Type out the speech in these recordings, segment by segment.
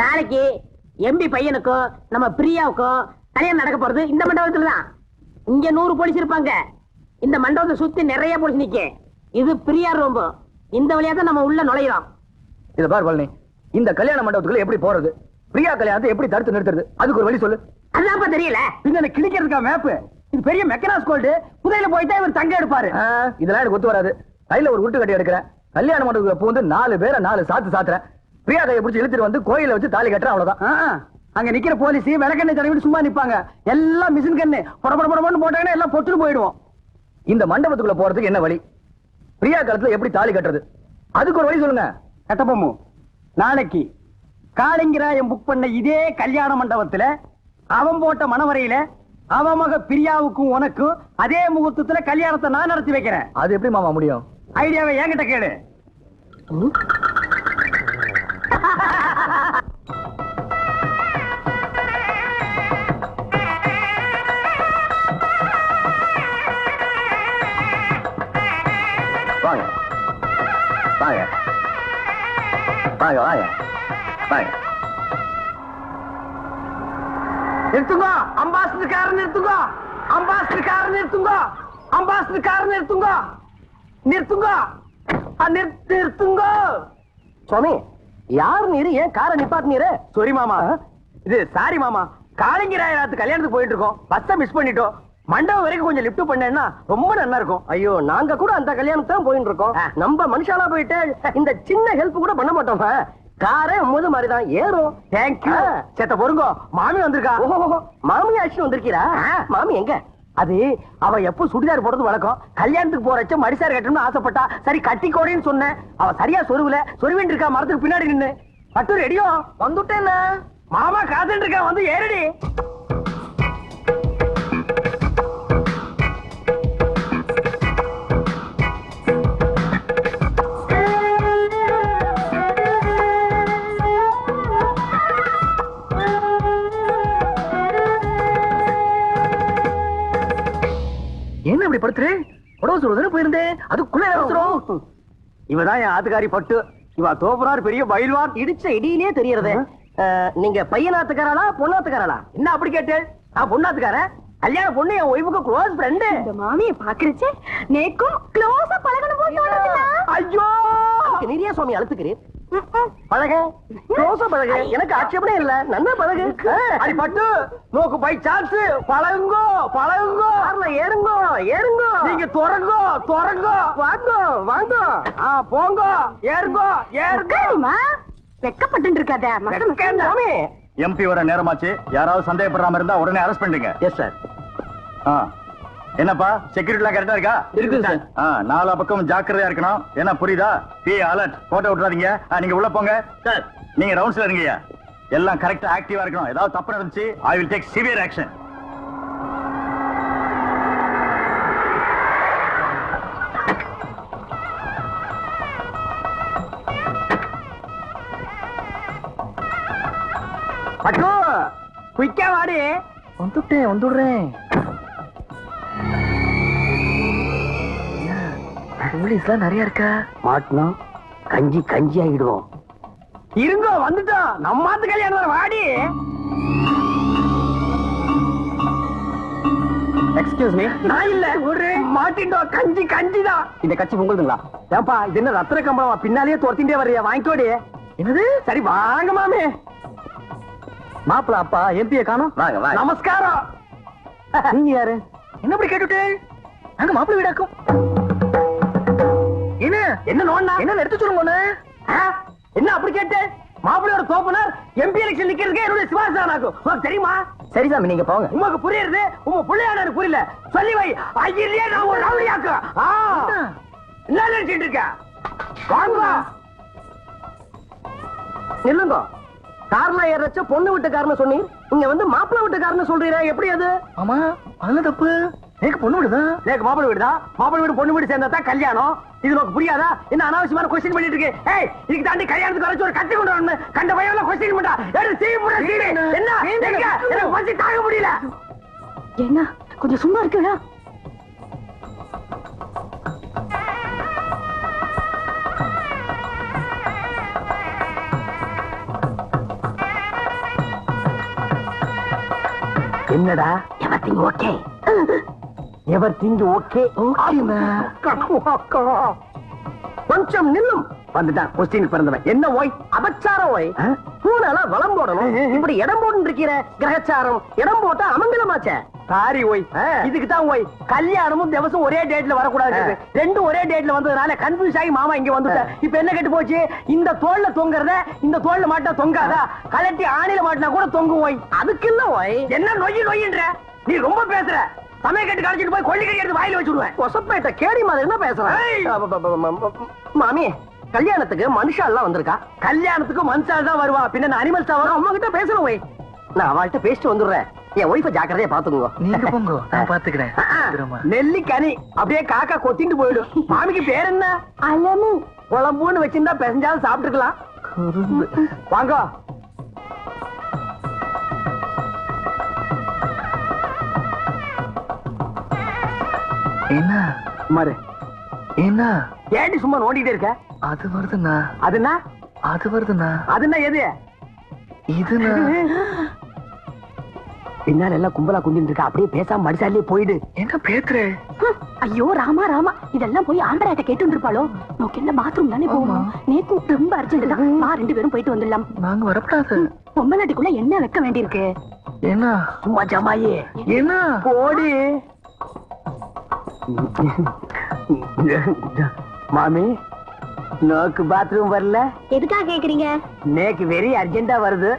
நாளைக்கு எம்பி பையனுக்கும் நம்ம பிரியாவுக்கும் கல்யாணம் நடக்க போறது இந்த மண்டபத்துல தான். இங்க நூறு போலீஸ் இருப்பாங்க. இந்த மண்டபத்தை சுத்தி நிறைய போலீஸ் நிக்க. இது பிரியா ரூம் இந்த வழியா தான் நம்ம உள்ள நுழையிறோம். இத பார் பழனி இந்த கல்யாண மண்டபத்துக்குள்ள எப்படி போறது? பிரியா கல்யாணத்தை எப்படி தடுத்து நிறுத்துறது? அதுக்கு ஒரு வழி சொல்லு. அதுதான்ப்பா தெரியல. பின்ன கிழிக்கிறதுக்கா மேப்பு இது பெரிய மெக்கனாஸ் கோல்டு. புதையில போயிட்டா இவர் தங்க எடுப்பாரு. இதெல்லாம் எனக்கு ஒத்து வராது. கையில ஒரு உருட்டு கட்டி எடுக்கிறேன். கல்யாண மண்டபத்துக்குள்ள பூந்து நாலு பேரை நாலு சாத்து சாத்துறேன். பிரியா கையை பிடிச்சி இழுத்துட்டு வந்து கோயில வச்சு தாலி கட்டுறேன் அவ்வளவுதான். அங்க நிக்கிற போலீஸ் விளக்கெண்ணெய் தடவிட்டு சும்மா நிப்பாங்க. எல்லாம் மிஷின் கண்ணு பட பட படன்னு போட்டாங்கன்னா எல்லாம் பொட்டுட்டு போயிடுவோம். இந்த மண்டபத்துக்குள்ள போறதுக்கு என்ன வழி? பிரியா காலத்துல எப்படி தாலி கட்டுறது? அதுக்கு ஒரு வழி சொல்லுங்க. கட்டபொம்மு நாளைக்கு காளிங்கராயம் புக் பண்ண இதே கல்யாண மண்டபத்துல அவன் போட்ட மணவரையில அவன் மக பிரியாவுக்கும் உனக்கும் அதே முகூர்த்தத்துல கல்யாணத்தை நான் நடத்தி வைக்கிறேன். அது எப்படி மாமா முடியும்? ஐடியாவை என்கிட்ட கேளு. வாங்க. வாங்க. வாங்க வாங்க. வாங்க. நிறுத்துங்க. அம்பாசிடர் கார் நிறுத்துங்க. அம்பாசிடர் கார் நிறுத்துங்க. அம்பாசிடர் கார் நிறுத்துங்க. நிறுத்துங்க நிறுத்துங்க. சுவாமி யார் நீரு? ஏன் காரை நிப்பாட்டினீரு சாரி மாமா. இது சாரி மாமா. காளிங்கராயநாத்து கல்யாணத்துக்கு போயிட்டு இருக்கோம் பஸ்ஸை மிஸ் பண்ணிட்டோம். மண்டபம் வரைக்கும் கொஞ்சம் லிஃப்ட் பண்ணேன்னா ரொம்ப நல்லா இருக்கும். ஐயோ நாங்க கூட அந்த கல்யாணம் தான் போயிட்டு இருக்கோம். நம்ம மனுஷாலா போயிட்டு இந்த சின்ன ஹெல்ப் கூட பண்ண மாட்டோம் காரே முது மாதிரி தான் ஏறும் தேங்க்யூ. சேத்த பொறுங்க. மாமி வந்திருக்கா. மாமி ஆட்சி வந்திருக்கீரா. மாமி எங்க? அது அவ எப்போ சுடிதார் போடுறது வழக்கம்? கல்யாணத்துக்கு போறச்ச மடிசார் கட்டணும்னு ஆசைப்பட்டா சரி கட்டிக்கோடேன்னு சொன்னேன். அவ சரியா சொருவுல சொருவின் இருக்கா மரத்துக்கு பின்னாடி நின்னு. பட்டு ரெடியோ? வந்துட்டேன் மாமா காத்துட்டு இருக்கா வந்து ஏறடி. அதுக்குள்ள அவசரம்? இவதான் என் ஆத்துக்காரி பட்டு. இவ தோப்புறார் பெரிய பயில்வான். இடிச்ச இடியிலே தெரியறது. நீங்க பையனாத்துக்காரா பொண்ணாத்துக்காரா என்ன அப்படி கேட்டேன் நான் பொண்ணாத்துக்காரன் கல்யாண பொண்ணு என் ஒய்ஃபுக்கு க்ளோஸ் ஃப்ரெண்டு இந்த மாமியை பாக்குறச்சே நேக்கும் க்ளோஸா பழகணும்? ஐயோ! நிறைய சுவாமி அழுத்துக்கிறேன் பழக. எனக்கு ஆட்சேபனே இல்ல. நல்லா பழகு. அடி பட்டு. நோக்கு பை சான்ஸ் பழகுங்கோ பழகுங்கோ. கார்ல ஏறுங்கோ ஏறுங்கோ. நீங்க துறங்கோ துறங்கோ. வாங்க வாங்க. ஆ போங்க. ஏறுங்கோ ஏறுங்கோ. உட்காருமா. வெக்கப்பட்டு இருக்காத. சுவாமி எம்பி வர நேரமாச்சு. யாராவது சந்தேகப்படுறாம இருந்தா உடனே அரெஸ்ட் பண்ணுங்க எஸ் சார் ஆ. என்னப்பா? செக்யூரிட்டிலாம் கரெக்டா இருக்கா? இருக்குது சார். ஆ, நாலா பக்கம் ஜாக்கிரதையா இருக்கணும். என்ன புரியுதா? பி அலர்ட் போட்டோ விட்டுறாதீங்க. நீங்க உள்ள போங்க. சார் நீங்க ரவுண்ட்ஸ்ல இருங்கய்யா. எல்லாம் கரெக்டா ஆக்டிவா இருக்கணும். ஏதாவது தப்பு நடந்துச்சு I will take severe action குயிக்கா வாடி. வந்துட்டேன் வந்துடுறேன். போலீஸ்லாம் நிறைய இருக்கா? மாட்டினோம். கஞ்சி கஞ்சி ஆகிடுவோம். இருங்கோ வந்துட்டோம். நம்மாத்து கல்யாணம் வாடி. எக்ஸ்கியூஸ் மீ நான் இல்ல. ஒரு மாட்டிட்டோம். கஞ்சி கஞ்சி தான் இந்த கட்சி உங்களுதுங்களா? ஏன்பா இது என்ன ரத்ன கம்பளமா? பின்னாலேயே துரத்திட்டே வர்றியா. வாங்கிக்கோடி. என்னது? சரி வாங்க மாமே. மாப்பிள அப்பா எம்பிய காணோம். வாங்க வாங்க. நமஸ்காரம். நீங்க யாரு? என்ன அப்படி கேட்டுட்டு? நாங்க மாப்பிள வீடாக்கும். என்ன என்ன நோண்ணா என்ன எடுத்து சொல்லுங்க? என்ன அப்படி கேட்டு? மாப்பிள்ளையோட தோப்பனார் எம்பி எலெக்ஷன் நிக்கிறதுக்கு என்னுடைய சிவாசானாக்கும் உனக்கு தெரியுமா? சரி சாமி நீங்க போங்க. உமக்கு புரியுறது? உங்க பிள்ளையான புரியல. சொல்லி வை. ஐயர்லயே நான் ஒரு ரவுடியாக்கு. என்ன? நினைச்சிட்டு இருக்க? வாங்க நில்லுங்க. கார்ல ஏறச்ச பொண்ணு வீட்டுக்காரன்னு சொன்னீர் இங்க வந்து மாப்பிள்ளை வீட்டுக்காரன்னு சொல்றீரா எப்படி அது? ஆமா அதுல தப்பு. எனக்கு பொண்ணு வீடுதா? எனக்கு மாப்பிள வீடுதா? மாப்பிள வீடு பொண்ணு வீடு சேர்ந்தா தான் கல்யாணம். இது உனக்கு புரியாதா? என்ன அனாவசியமான கொஸ்டின் பண்ணிட்டு இருக்கு? ஏய் இதுக்கு தாண்டி கல்யாணத்துக்கு வரைச்சு ஒரு கட்டி கொண்டு வரணும். கண்ட பையன் கொஸ்டின் பண்றா? எடுத்து சீ புட சீ என்ன? எனக்கு பசி தாங்க முடியல. என்ன? கொஞ்சம் சும்மா இருக்கடா என்னடா? Everything okay everything okay கொஞ்சம் நில்லும். வந்துட்டான். கொஸ்டின் பிறந்தவன். என்ன ஓய்? அபச்சாரம் ஓய்? பூனால வளம் போடணும். இப்படி இடம் போட்டு இருக்கிற கிரகச்சாரம் இடம் போட்டா அமங்கலமாச்சே. சாரி ஓய். இதுக்கு தான் ஓய். கல்யாணமும் திவசம் ஒரே டேட்ல வரக்கூடாது ரெண்டும் ஒரே டேட்ல வந்ததுனால கன்ஃபியூஸ் ஆகி மாமா இங்க வந்துட்டேன் இப்ப என்ன கெட்டு போச்சு? இந்த தோல்ல தொங்குறத இந்த தோல்ல மாட்டா தொங்காதா? கலட்டி ஆணில மாட்டினா கூட தொங்கும் ஓய். அதுக்கு இல்ல ஓய்? என்ன நொய்யி நொய்யின்ற? நீ ரொம்ப பேசுற. சமய கட்டு கழிச்சிட்டு போய் கொள்ளிக்கறி எடுத்து வாயில வச்சுடுவேன். கேடி மாதிரி என்ன பேசுறேன் மாமி கல்யாணத்துக்கு மனுஷா எல்லாம் வந்திருக்கா? கல்யாணத்துக்கு மனுஷால் தான் வருவா. பின்ன நான் அனிமல்ஸ் தான் நான் வரும் அம்மா கிட்ட ஓய் நான் அவள்கிட்ட பேசிட்டு வந்துடுறேன். என் ஒய்ஃபை ஜாக்கிரதையா பாத்துக்கோங்க நீங்க போங்க நான் பாத்துக்கிறேன் நெல்லிக்கனி. அப்படியே காக்கா கொத்திட்டு போயிடும் மாமிக்கு பேர் என்ன? அலமு. குழம்புன்னு வச்சிருந்தா பெசஞ்சாலும் சாப்பிட்டுக்கலாம். வாங்க. என்ன? மாரு என்ன? ஏடி சும்மா நோண்டிட்டே இருக்க? அது வருதுண்ணா. அதுனா அது வருதுண்ணா. அதுனா எது? இதுண்ணா. பின்னால எல்லாம் கும்பலா குந்திட்டு இருக்க? அப்படியே பேசாம மடிசாலே போயிடு. என்ன பேத்துற? ஐயோ ராமா ராமா. இதெல்லாம் போய் ஆம்பராட்ட கேட்டு இருப்பாளோ நோக்கு என்ன பாத்ரூம் தானே போவோம் நேத்து ரொம்ப அர்ஜென்ட் தான். வா ரெண்டு பேரும் போயிட்டு வந்துடலாம். நாங்க வரப்படாது. பொம்மநாட்டிக்குள்ள என்ன வைக்க வேண்டியிருக்கு? என்ன? சும்மா ஜமாயே. என்ன? போடி. மாமி நோக்கு பாத்ரூம் வரல? எதுக்காக கேக்குறீங்க? நேக்கு வெரி அர்ஜென்டா வருது.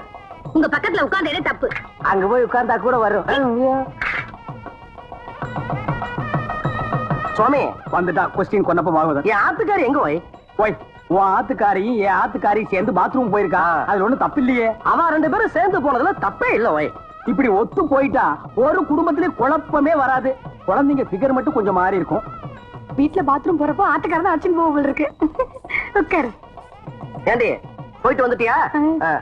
உங்க பக்கத்துல உட்கார்ந்தே தப்பு. அங்க போய் உட்கார்ந்தா கூட வரும். சுவாமி வந்துட்டா. கொஸ்டின் கொன்னப்ப ஆகுது என் ஆத்துக்காரி எங்க ஓய் ஓய் உன் ஆத்துக்காரியும் என் ஆத்துக்காரியும் சேர்ந்து பாத்ரூம் போயிருக்கா. அதுல ஒண்ணும் தப்பு இல்லையே. அவன் ரெண்டு பேரும் சேர்ந்து போனதுல தப்பே இல்ல ஓய் இப்படி ஒத்து போயிட்டா ஒரு குடும்பத்திலே குழப்பமே வராது. குழந்தைங்க ஃபிகர் மட்டும் கொஞ்சம் மாறி இருக்கும். வீட்ல பாத்ரூம் போறப்போ ஆட்டுக்காரன் அடிச்சுன்னு போக போல இருக்கு. உட்காரு. ஏண்டி போயிட்டு வந்துட்டியா? ஆ.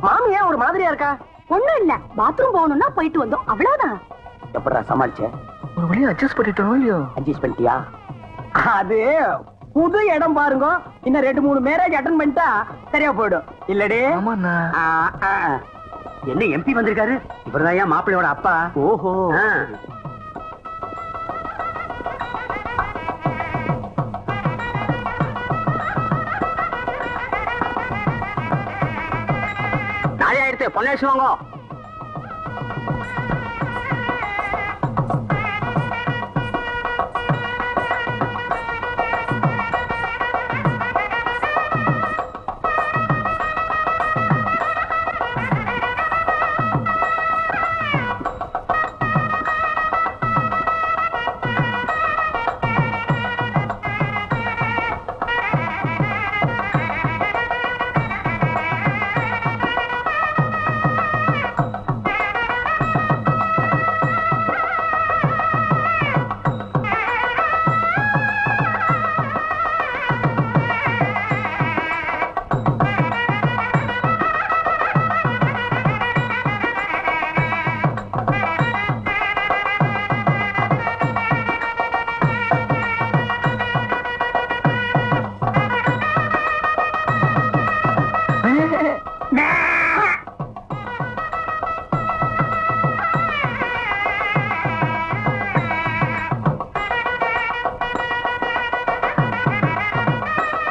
மாமி ஏன் ஒரு மாதிரியா இருக்கா? ஒண்ணும் இல்ல. பாத்ரூம் போகணும்னா போயிட்டு வந்தோம். அவ்வளவுதான். எப்படா சமாளிச்ச? ஒரு வழியா அட்ஜஸ்ட் பண்ணிட்டோம் இல்லையோ? அட்ஜஸ்ட் பண்ணிட்டியா? அது புது இடம் பாருங்க. இன்னும் ரெண்டு மூணு மேரேஜ் அட்டன் பண்ணிட்டா சரியா போயிடும். இல்லடே. ஆமாண்ணா. ஆ, ஆ. என்ன எம்பி வந்திருக்காரு? இவர்தான் ஏன் மாப்பிள்ளையோட அப்பா? ஓஹோ. um 吃饭了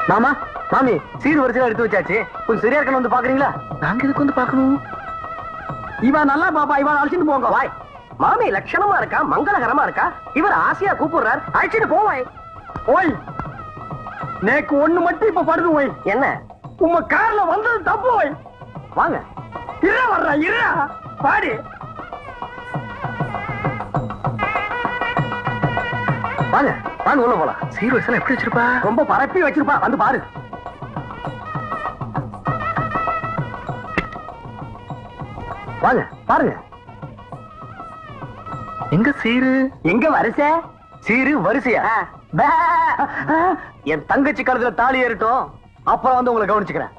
மாமா மாமி சீர் வரிசையில எடுத்து வச்சாச்சு. கொஞ்சம் சரியா இருக்கணும் வந்து பாக்குறீங்களா? நாங்க இதுக்கு வந்து பாக்கணும் இவன் நல்லா பாப்பா இவன் அழைச்சிட்டு போங்க. வாய். மாமி லட்சணமா இருக்கா? மங்களகரமா இருக்கா? இவர் ஆசையா கூப்பிடுறார். அழைச்சிட்டு போவாய் ஓய் நேக்கு ஒண்ணு மட்டும் இப்ப படுது ஓய். என்ன? உங்க கார்ல வந்தது தப்பு ஓய். வாங்க. இற வர்றா இற பாடி. வாங்க உள்ள போலாம். சீர் வயசுல எப்படி வச்சிருப்பா? ரொம்ப பரப்பி வச்சிருப்பா. வந்து பாரு. வாங்க பாருங்க. எங்க சீரு? எங்க வரிசை? சீரு வரிசையா. என் தங்கச்சி கழுத்துல தாலி ஏறட்டும். அப்புறம் வந்து உங்களை கவனிச்சுக்கிறேன்.